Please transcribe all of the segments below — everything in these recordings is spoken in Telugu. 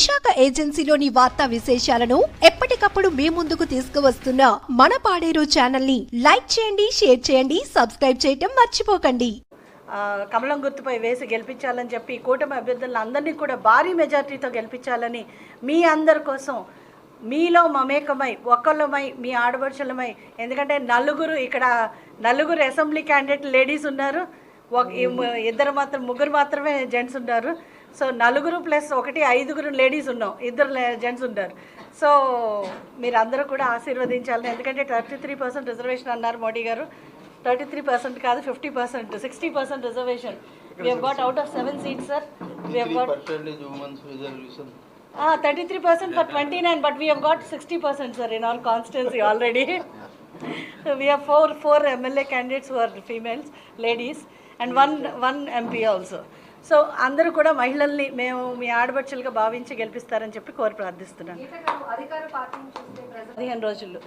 విశాఖ ఏజెన్సీలోని వార్తా విశేషాలను ఎప్పటికప్పుడు మీ ముందుకు తీసుకువస్తున్న మన పాడేరు ఛానల్ని లైక్ చేయండి షేర్ చేయండి సబ్స్క్రైబ్ చేయటం మర్చిపోకండి. కమలం గుర్తుపై వేసి గెలిపించాలని చెప్పి కూటమి అభ్యర్థులను అందరినీ కూడా భారీ మెజార్టీతో గెలిపించాలని మీ అందరి కోసం మీలో మమేకమై ఒక్కళ్ళమై మీ ఆడపడుచులమై ఎందుకంటే నలుగురు ఇక్కడ నలుగురు అసెంబ్లీ క్యాండిడేట్ లేడీస్ ఉన్నారు. ఇద్దరు మాత్రం ముగ్గురు మాత్రమే జెంట్స్ ఉన్నారు. సో నలుగురు ప్లస్ ఒకటి ఐదుగురు లేడీస్ ఉన్నాం. ఇద్దరు జెంట్స్ ఉన్నారు సో మీరు అందరూ కూడా ఆశీర్వదించాలని ఎందుకంటే థర్టీ త్రీ పర్సెంట్ రిజర్వేషన్ అన్నారు మోడీ గారు. థర్టీ త్రీ పర్సెంట్ కాదు fifty percent sixty percent reservation. We got out of seven seats sir we got. Thirty three percent for twenty nine but we got sixty percent sir in all constituency already we have four four MLA candidates are females ladies and one one MP also so అందరూ కూడా మహిళల్ని మేము మీ ఆడబడుచులుగా భావించి గెలిపిస్తారని చెప్పి కోరి ప్రార్థిస్తున్నాను. పదిహేను రోజులు.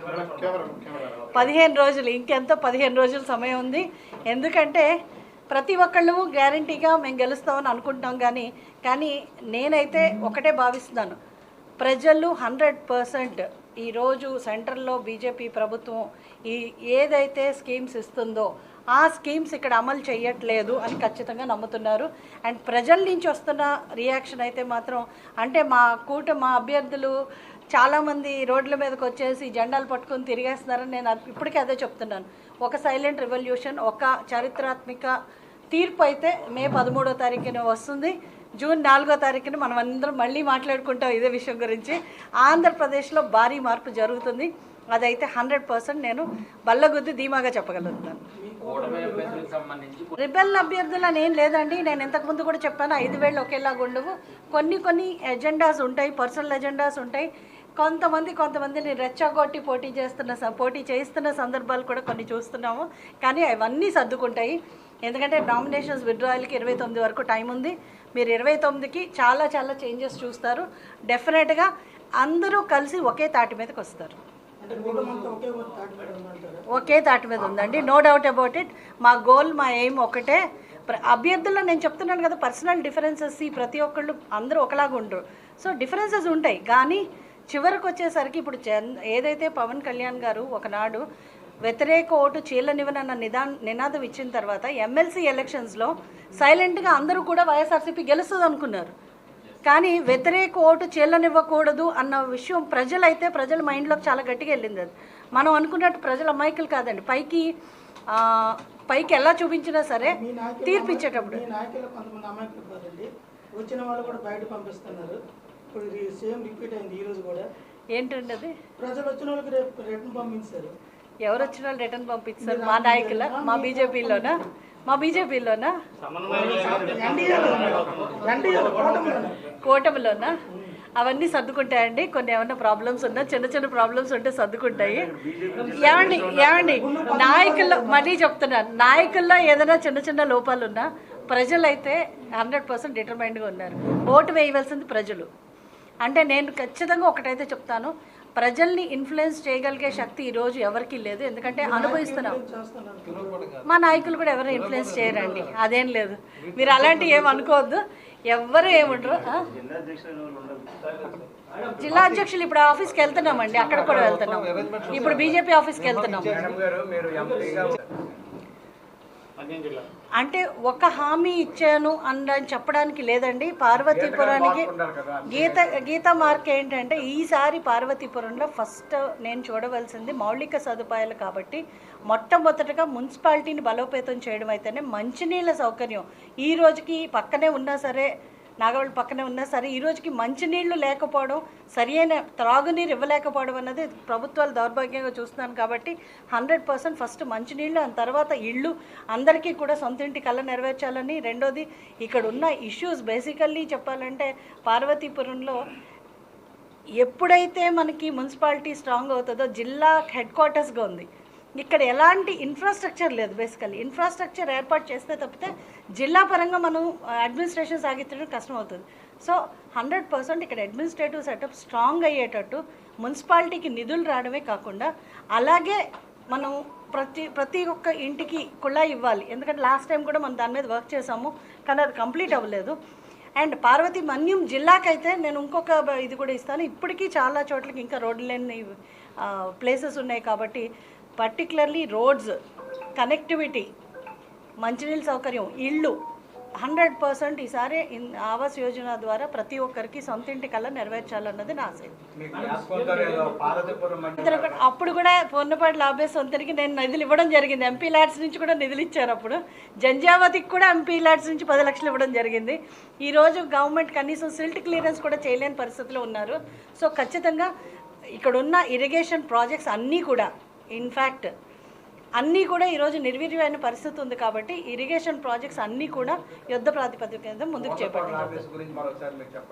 పదిహేను రోజులు ఇంకెంతో పదిహేను రోజులు సమయం ఉంది. ఎందుకంటే ప్రతి ఒక్కళ్ళు గ్యారంటీగా మేము గెలుస్తామని అనుకుంటున్నాం కానీ కానీ నేనైతే ఒకటే భావిస్తున్నాను. ప్రజలు హండ్రెడ్ పర్సెంట్ ఈరోజు సెంట్రల్లో బీజేపీ ప్రభుత్వం ఈ ఏదైతే స్కీమ్స్ ఇస్తుందో ఆ స్కీమ్స్ ఇక్కడ అమలు చేయట్లేదు అని ఖచ్చితంగా నమ్ముతున్నారు. అండ్ ప్రజల నుంచి వస్తున్న రియాక్షన్ అయితే మాత్రం అంటే మా కూట మా అభ్యర్థులు చాలామంది రోడ్ల మీదకి వచ్చేసి జెండాలు పట్టుకొని తిరిగేస్తున్నారని నేను ఇప్పటికీ అదే చెప్తున్నాను. ఒక సైలెంట్ రెవల్యూషన్ ఒక చారిత్రాత్మక తీర్పు అయితే మే పదమూడో తారీఖున వస్తుంది. జూన్ నాలుగో తారీఖున మనం అందరం మళ్ళీ మాట్లాడుకుంటాం ఇదే విషయం గురించి. ఆంధ్రప్రదేశ్లో భారీ మార్పు జరుగుతుంది. అదైతే హండ్రెడ్ పర్సెంట్ నేను బల్లగుద్ది ధీమాగా చెప్పగలుగుతాను. రిబెల్ అభ్యర్థులు అని ఏం లేదండి. నేను ఇంతకుముందు కూడా చెప్పాను ఐదు వేళ్ళు ఒకేలాగా ఉండవు. కొన్ని కొన్ని ఎజెండాస్ ఉంటాయి పర్సనల్ ఎజెండాస్ ఉంటాయి. కొంతమంది కొంతమందిని రెచ్చగొట్టి పోటీ చేస్తున్న స- పోటీ చేస్తున్న సందర్భాలు కూడా కొన్ని చూస్తున్నాము. కానీ అవన్నీ సర్దుకుంటాయి. ఎందుకంటే నామినేషన్స్ విడ్రాయల్కి ఇరవై తొమ్మిది వరకు టైం ఉంది. మీరు ఇరవై తొమ్మిదికి చాలా చాలా చేంజెస్ చూస్తారు. డెఫినెట్గా అందరూ కలిసి ఒకే తాటి మీదకి వస్తారు. ఒకే తాటి మీద ఉందండి. నో డౌట్ అబౌట్ ఇట్ మా గోల్ మా ఎయిమ్ ఒకటే. అభ్యర్థుల్లో నేను చెప్తున్నాను కదా పర్సనల్ డిఫరెన్సెస్ ఈ ప్రతి ఒక్కళ్ళు అందరూ ఒకలాగా ఉండరు. సో డిఫరెన్సెస్ ఉంటాయి. కానీ చివరికి వచ్చేసరికి ఇప్పుడు ఏదైతే పవన్ కళ్యాణ్ గారు ఒకనాడు వ్యతిరేక ఓటు చీలనివ్వనన్న నిదా నినాదం ఇచ్చిన తర్వాత ఎమ్మెల్సీ ఎలక్షన్స్లో సైలెంట్గా అందరూ కూడా వైఎస్ఆర్సీపీ గెలుస్తుంది అనుకున్నారు. కానీ వ్యతిరేక ఓటు చెల్లనివ్వకూడదు అన్న విషయం ప్రజలైతే ప్రజల మైండ్లోకి చాలా గట్టిగా వెళ్ళింది అది. మనం అనుకున్నట్టు ప్రజల అమాయకులు కాదండి. పైకి పైకి ఎలా చూపించినా సరే తీర్పు ఇచ్చేటప్పుడు. మీ నాయకులు కొంతమంది అమాయకులు కాదండి. వచ్చిన వాళ్ళు కూడా బయట పంపిస్తున్నారు. ఇప్పుడు సేమ్ రిపీట్ అయింది ఈ రోజు కూడా. ఏంటండి అది? ప్రజలు వచ్చిన వాళ్ళకి రేపు రిటర్న్ పంపించారు. ఎవరు వచ్చిన వాళ్ళు రిటర్న్ పంపిస్తారు. మా నాయకుల మా బీజేపీలోనా? మా బీజేపీలోనా. కూటమిలోనా? అవన్నీ సర్దుకుంటాయండి. కొన్ని ఏమైనా ప్రాబ్లమ్స్ ఉన్నా చిన్న చిన్న ప్రాబ్లమ్స్ ఉంటే సర్దుకుంటాయి. ఏమండి ఏమండి నాయకుల్లో మళ్ళీ చెప్తున్నాను నాయకుల్లో ఏదైనా చిన్న చిన్న లోపాలు ఉన్నా ప్రజలైతే హండ్రెడ్ పర్సెంట్ డిటర్మైండ్గా ఉన్నారు. ఓటు వేయవలసింది ప్రజలు. అంటే నేను ఖచ్చితంగా ఒకటైతే చెప్తాను ప్రజల్ని ఇన్ఫ్లుయెన్స్ చేయగలిగే శక్తి ఈరోజు ఎవరికీ లేదు. ఎందుకంటే అనుభవిస్తున్నాం. మా నాయకులు కూడా ఎవరు ఇన్ఫ్లుయెన్స్ చేయరండి. అదేం లేదు. మీరు అలాంటివి ఏం అనుకోవద్దు. ఎవ్వరు ఏముండరు? జిల్లా అధ్యక్షులు ఇప్పుడు ఆఫీస్కి వెళ్తున్నామండి. అక్కడ కూడా వెళ్తున్నాం. ఇప్పుడు బీజేపీ ఆఫీస్కి వెళ్తున్నాం. అంటే ఒక హామీ ఇచ్చాను అని చెప్పడానికి లేదండి. పార్వతీపురానికి గీత గీత మార్క్ ఏంటంటే ఈసారి పార్వతీపురంలో ఫస్ట్ నేను చూడవలసింది మౌలిక సదుపాయాలు కాబట్టి మొట్టమొదటగా మున్సిపాలిటీని బలోపేతం చేయడం అయితేనే మంచినీళ్ళ సౌకర్యం. ఈ రోజుకి పక్కనే ఉన్నా సరే నాగవల్లి పక్కనే ఉన్నా సరే ఈ రోజుకి మంచినీళ్ళు లేకపోవడం సరియైన త్రాగునీరు ఇవ్వలేకపోవడం అన్నది ప్రభుత్వాలు దౌర్భాగ్యంగా చూస్తున్నాను కాబట్టి హండ్రెడ్ పర్సెంట్ ఫస్ట్ మంచినీళ్ళు ఆ తర్వాత ఇళ్ళు అందరికీ కూడా సొంత ఇంటి కళ నెరవేర్చాలని. రెండోది ఇక్కడ ఉన్న ఇష్యూస్ బేసికల్లీ చెప్పాలంటే పార్వతీపురంలో ఎప్పుడైతే మనకి మున్సిపాలిటీ స్ట్రాంగ్ అవుతుందో జిల్లా హెడ్ క్వార్టర్స్గా ఉంది. ఇక్కడ ఎలాంటి ఇన్ఫ్రాస్ట్రక్చర్ లేదు బేసికల్లీ ఇన్ఫ్రాస్ట్రక్చర్ ఏర్పాటు చేస్తే తప్పితే జిల్లా పరంగా మనం అడ్మినిస్ట్రేషన్ సాగించడం కష్టం అవుతుంది సో హండ్రెడ్ పర్సెంట్ ఇక్కడ అడ్మినిస్ట్రేటివ్ సెటప్ స్ట్రాంగ్ అయ్యేటట్టు మున్సిపాలిటీకి నిధులు రావడమే కాకుండా అలాగే మనం ప్రతి ప్రతి ఒక్క ఇంటికి కుళాయి ఇవ్వాలి. ఎందుకంటే లాస్ట్ టైం కూడా మనం దాని మీద వర్క్ చేసాము కానీ అది కంప్లీట్ అవ్వలేదు. అండ్ పార్వతి మన్యం జిల్లాకైతే నేను ఇంకొక ఇది కూడా ఇస్తాను. ఇప్పటికీ చాలా చోట్లకి ఇంకా రోడ్లు లేని ప్లేసెస్ ఉన్నాయి కాబట్టి పర్టికులర్లీ రోడ్స్ కనెక్టివిటీ మంచినీళ్ళ సౌకర్యం ఇళ్ళు. హండ్రెడ్ పర్సెంట్ ఈసారి ఆవాస్ యోజన ద్వారా ప్రతి ఒక్కరికి సొంత ఇంటి కల్లా నెరవేర్చాలన్నది నా ఆశ మీకు గ్యాస్ సౌకర్యాలు పార్వతీపురం మండలం ఇద్దరు కూడా- అప్పుడు కూడా పొన్నపాటి లాభే సొంతరికి నేను నిధులు ఇవ్వడం జరిగింది. ఎంపీ ల్యాడ్స్ నుంచి కూడా నిధులు ఇచ్చారు అప్పుడు. జంజావతికి కూడా ఎంపీ ల్యాడ్స్ నుంచి పది లక్షలు ఇవ్వడం జరిగింది. ఈరోజు గవర్నమెంట్ కనీసం సిల్ట్ క్లియరెన్స్ కూడా చేయలేని పరిస్థితిలో ఉన్నారు. సో ఖచ్చితంగా ఇక్కడ ఉన్న ఇరిగేషన్ ప్రాజెక్ట్స్ అన్నీ కూడా ఇన్ఫ్యాక్ట్ అన్నీ కూడా ఈరోజు నిర్వీర్యమైన పరిస్థితి ఉంది కాబట్టి ఇరిగేషన్ ప్రాజెక్ట్స్ అన్నీ కూడా యుద్ధ ప్రాతిపదిక ముందుకు చేపట్టారు